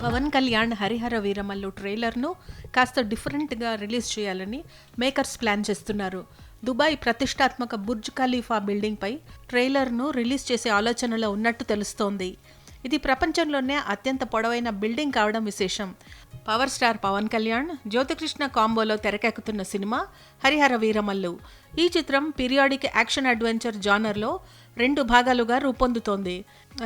పవన్ కళ్యాణ్ హరిహర వీరమల్లు ట్రైలర్ను కాస్త డిఫరెంట్గా రిలీజ్ చేయాలని మేకర్స్ ప్లాన్ చేస్తున్నారు. దుబాయ్ ప్రతిష్టాత్మక బుర్జ్ ఖలీఫా బిల్డింగ్పై ట్రైలర్ను రిలీజ్ చేసే ఆలోచనలో ఉన్నట్టు తెలుస్తోంది. ఇది ప్రపంచంలోనే అత్యంత పొడవైన బిల్డింగ్ కావడం విశేషం. పవర్ స్టార్ పవన్ కళ్యాణ్ జ్యోతికృష్ణ కాంబోలో తెరకెక్కుతున్న సినిమా హరిహర వీరమల్లు. ఈ చిత్రం పీరియాడిక్ యాక్షన్ అడ్వెంచర్ జానర్లో రెండు భాగాలుగా రూపొందుతోంది.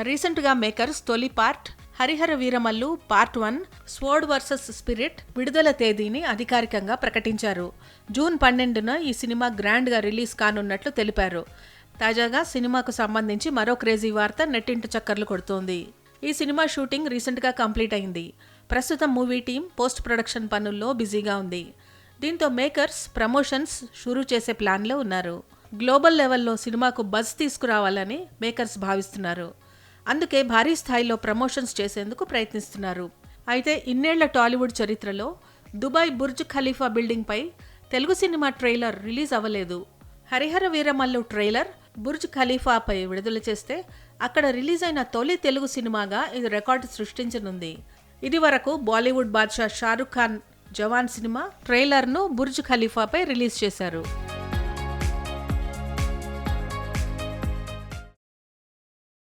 రీసెంట్గా మేకర్స్ తొలి part Harihara Veeramallu part one sword versus spirit విడుదల తేదీని అధికారికంగా ప్రకటించారు. జూన్ పన్నెండున ఈ సినిమా గ్రాండ్గా రిలీజ్ కానున్నట్లు తెలిపారు. తాజాగా సినిమాకు సంబంధించి మరో క్రేజీ వార్త నెట్టింట చక్కర్లు కొడుతోంది. ఈ సినిమా షూటింగ్ రీసెంట్గా కంప్లీట్ అయింది. ప్రస్తుతం మూవీ టీం పోస్ట్ ప్రొడక్షన్ పనుల్లో బిజీగా ఉంది. దీంతో మేకర్స్ ప్రమోషన్స్ షురూ చేసే ప్లాన్లో ఉన్నారు. గ్లోబల్ లెవెల్లో సినిమాకు బజ్ తీసుకురావాలని మేకర్స్ భావిస్తున్నారు. అందుకే భారీ స్థాయిలో ప్రమోషన్స్ చేసేందుకు ప్రయత్నిస్తున్నారు. అయితే ఇన్నేళ్ళ టాలీవుడ్ చరిత్రలో దుబాయ్ బుర్జ్ ఖలీఫా బిల్డింగ్పై తెలుగు సినిమా ట్రైలర్ రిలీజ్ అవ్వలేదు. హరిహర వీరమల్లు ట్రైలర్ బుర్జ్ ఖలీఫాపై విడుదల చేస్తే అక్కడ రిలీజ్ అయిన తొలి తెలుగు సినిమాగా ఇది రికార్డు సృష్టించనుంది. ఇది వరకు బాలీవుడ్ బాద్షా షారుఖ్ ఖాన్ జవాన్ సినిమా ట్రైలర్ను బుర్జ్ ఖలీఫాపై రిలీజ్ చేశారు.